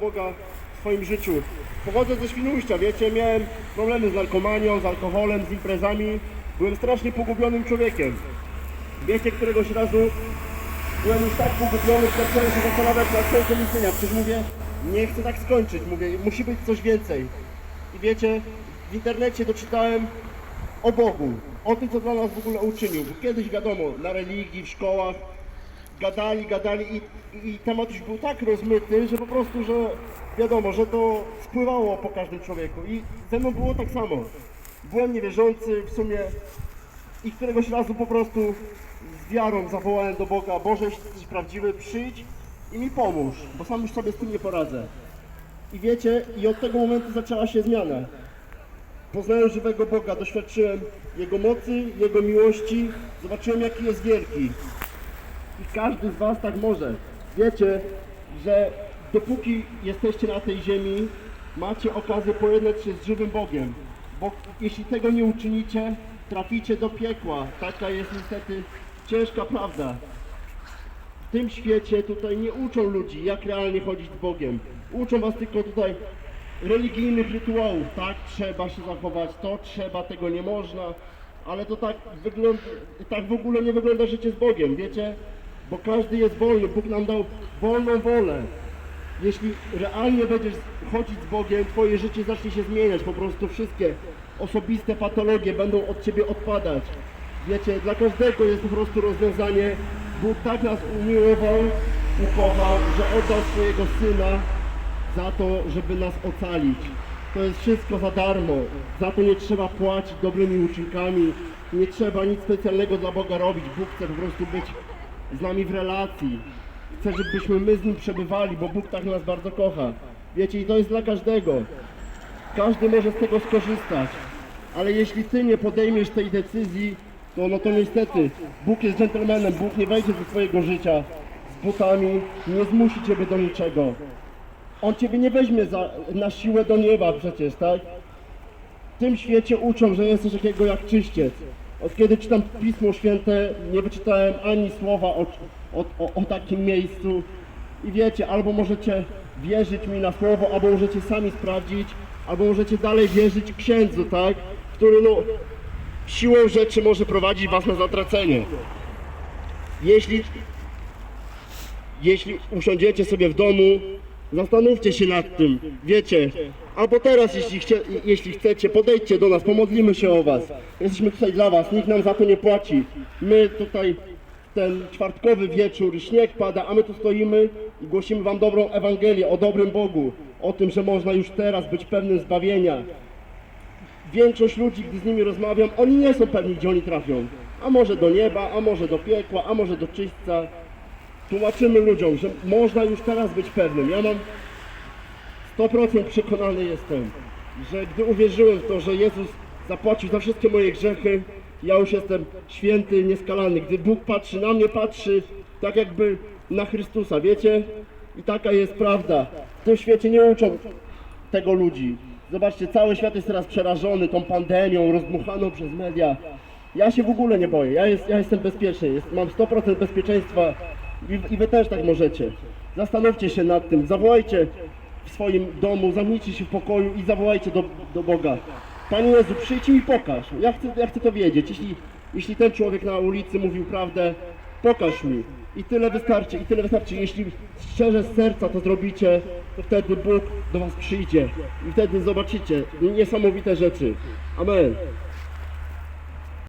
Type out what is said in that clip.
Boga w swoim życiu. Pochodzę ze Świnoujścia, wiecie, miałem problemy z narkomanią, z alkoholem, z imprezami. Byłem strasznie pogubionym człowiekiem. Wiecie, któregoś razu byłem już tak pogubiony, że zacząłem się zastanawiać nad sensu istnienia. Przecież mówię, nie chcę tak skończyć, mówię, musi być coś więcej. I wiecie, w internecie doczytałem o Bogu, o tym, co dla nas w ogóle uczynił. Bo kiedyś wiadomo, na religii, w szkołach, gadali, gadali i, i temat już był tak rozmyty, że po prostu, że wiadomo, że to spływało po każdym człowieku i ze mną było tak samo. Byłem niewierzący w sumie i któregoś razu po prostu z wiarą zawołałem do Boga, Boże, jeśli jesteś prawdziwy, przyjdź i mi pomóż, bo sam już sobie z tym nie poradzę. I wiecie, i od tego momentu zaczęła się zmiana. Poznałem żywego Boga, doświadczyłem Jego mocy, Jego miłości, zobaczyłem jaki jest wielki. I każdy z Was tak może. Wiecie, że dopóki jesteście na tej ziemi, macie okazję pojednać się z żywym Bogiem. Bo jeśli tego nie uczynicie, traficie do piekła. Taka jest niestety ciężka prawda. W tym świecie tutaj nie uczą ludzi, jak realnie chodzić z Bogiem. Uczą Was tylko tutaj religijnych rytuałów, tak? Trzeba się zachować, to trzeba, tego nie można. Ale to tak wygląda, tak w ogóle nie wygląda życie z Bogiem, wiecie? Bo każdy jest wolny, Bóg nam dał wolną wolę. Jeśli realnie będziesz chodzić z Bogiem, twoje życie zacznie się zmieniać, po prostu wszystkie osobiste patologie będą od ciebie odpadać. Wiecie, dla każdego jest po prostu rozwiązanie. Bóg tak nas umiłował, ukochał, że oddał swojego Syna za to, żeby nas ocalić. To jest wszystko za darmo. Za to nie trzeba płacić dobrymi uczynkami. Nie trzeba nic specjalnego dla Boga robić. Bóg chce po prostu być z nami w relacji. Chce, żebyśmy my z Nim przebywali, bo Bóg tak nas bardzo kocha. Wiecie, i to jest dla każdego. Każdy może z tego skorzystać. Ale jeśli Ty nie podejmiesz tej decyzji, to no to niestety Bóg jest dżentelmenem. Bóg nie wejdzie do Twojego życia z butami, nie zmusi Ciebie do niczego. On Ciebie nie weźmie za, na siłę do nieba przecież, tak? W tym świecie uczą, że jesteś takiego jak czyściec. Od kiedy czytam Pismo Święte, nie wyczytałem ani słowa o, o, o, o takim miejscu. I wiecie, albo możecie wierzyć mi na słowo, albo możecie sami sprawdzić, albo możecie dalej wierzyć księdzu, tak? Który no, siłą rzeczy może prowadzić was na zatracenie. Jeśli jeśli usiądziecie sobie w domu, zastanówcie się nad tym. Wiecie, albo teraz, jeśli, chcie, jeśli chcecie, podejdźcie do nas, pomodlimy się o was. Jesteśmy tutaj dla was, nikt nam za to nie płaci. My tutaj ten czwartkowy wieczór, śnieg pada, a my tu stoimy i głosimy wam dobrą Ewangelię o dobrym Bogu, o tym, że można już teraz być pewnym zbawienia. Większość ludzi, gdy z nimi rozmawiam, oni nie są pewni, gdzie oni trafią. A może do nieba, a może do piekła, a może do czyśćca tłumaczymy ludziom, że można już teraz być pewnym. Ja mam 100% przekonany jestem, że gdy uwierzyłem w to, że Jezus zapłacił za wszystkie moje grzechy, ja już jestem święty, nieskalany. Gdy Bóg patrzy na mnie, patrzy tak jakby na Chrystusa, wiecie? I taka jest prawda. W tym świecie nie uczą tego ludzi. Zobaczcie, cały świat jest teraz przerażony tą pandemią, rozdmuchaną przez media. Ja się w ogóle nie boję, ja, jest, ja jestem bezpieczny, jest, mam 100% bezpieczeństwa i, i wy też tak możecie. Zastanówcie się nad tym, zawołajcie w swoim domu, zamknijcie się w pokoju i zawołajcie do, do Boga. Panie Jezu, przyjdź mi pokaż, ja chcę, ja chcę to wiedzieć. Jeśli, jeśli ten człowiek na ulicy mówił prawdę, pokaż mi. I tyle wystarczy, i tyle wystarczy. Jeśli szczerze z serca to zrobicie, to wtedy Bóg do was przyjdzie. I wtedy zobaczycie niesamowite rzeczy. Amen.